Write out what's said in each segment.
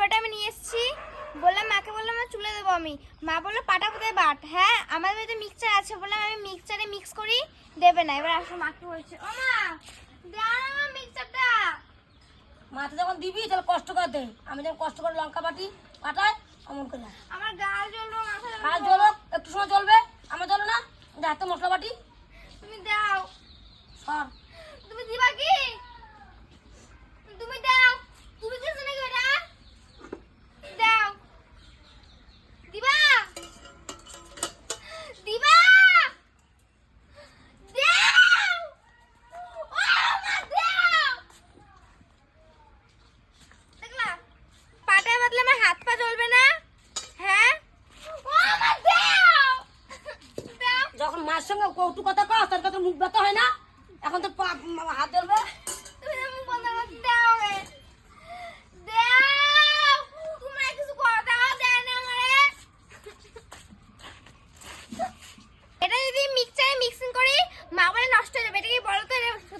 পাটা আমি নিয়ে এসেছি। বললাম মাকে বললাম আমার চুলে দেবো আমি। মা বলল পাটা কোথায় বাট? হ্যাঁ আমার বাড়িতে মিক্সচার আছে। বললাম আমি মিক্সচারে মিক্স করি দেবে না। এবার আসলে মাকে বলছে ও মা দেওয়া আমার মিক্সচারটা মাথা যখন দিবি তাহলে কষ্ট করে দে। আমি যখন কষ্ট করে লঙ্কা বাটি পাটায় অমন করে আমার গাল জ্বললো মাথা গাল জ্বলো একটু সময় চলবে আমার জ্বলো না হাতে মশলা বাটি তুমি দাও। সর। সঙ্গে কৌটু কথা কও তার কথা মুখ ব্যথা হয় না? এখন তো হাত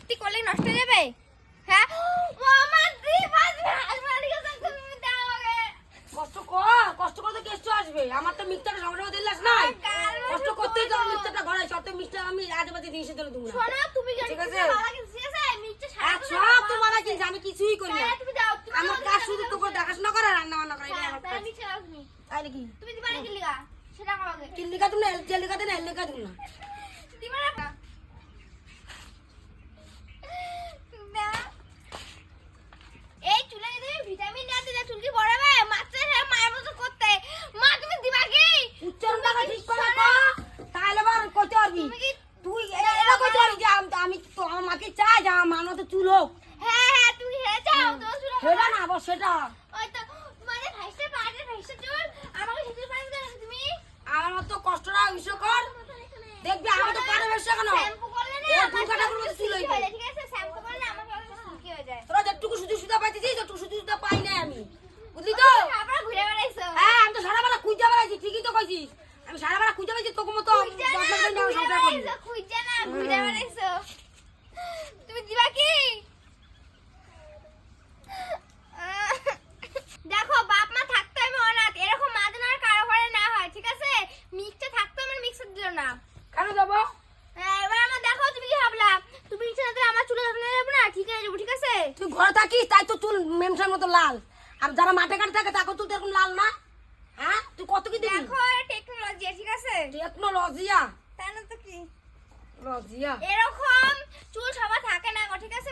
তো করে না করি তো রে কষ্ট কর কষ্ট কেষ্ট আসবে আমার তো সঙ্গে সঙ্গে দিলাস নাই। তো। ঘরে আমি আজে বাজে জিনিসে দেবো শোনো তুমি ঠিক আছে। সারা সব তো কিনছে আমি কিছুই করি না। আমার কাজ শুধু তোকে দেখাশোনা করে রান্না বান্না করে তাই নাকি তুমি দিবা না কি? লিগা সেটা আমাকে। কিল্লিকা তুমি না দিন এলিকা দিন না দিবা না। এই চুলে যদি তুমি ভিটামিন না দিলে চুল কি বড় হবে মাত্রা হ্যাঁ মায়ের মতো করতে মা তুমি দিবা কি উচ্চারণ টাকা ঠিক করে কর তাহলে আবার কইতে পারবি তুমি কি তুই এটা কইতে যে আমি তো আমার মাকে চাই যে আমার মানো তো চুল হোক। হ্যাঁ হ্যাঁ তুমি হেরে যাও তো চুল সেটা না আবার সেটা। ওই তো মানে ভাইসে পাড়ে ভাইসে চুল। আমাকে সেটা দেন তুমি? আমার মতো কষ্টটা ইসে কর। দেখবি আমি তো পারে বেশ কেন? শ্যাম্পু করলে না আমার ঠাকুর মতো চুল যায়, ঠিক আছে? শ্যাম্পু করলে আমাকে অনেক সিল্কি হয়ে যায়। তোরা যেটুকু সুযোগ সুবিধা পাইতেছিস যেটুকু সুযোগ সুবিধা পাই নাই আমি। বুঝলি তো? আবার ঘুরে বেড়াইছো। হ্যাঁ আমি তো সারা বেলা খুঁজতে বেড়াইছি ঠিকই তো কইছিস। আমি সারা বেলা খুঁজতে বেড়াইছি তোরা থাকিস তাই তো চুল মেমসার মতো লাল। আর যারা মাঠে ঘাটে থাকে তাকে চুল এরকম লাল না? হ্যাঁ? তুই কত কি দিবি? দেখো টেকনোলজি ঠিক আছে? টেকনোলজিয়া তাই না তো কি? রজিয়া এরকম চুল সবার থাকে না ঠিক আছে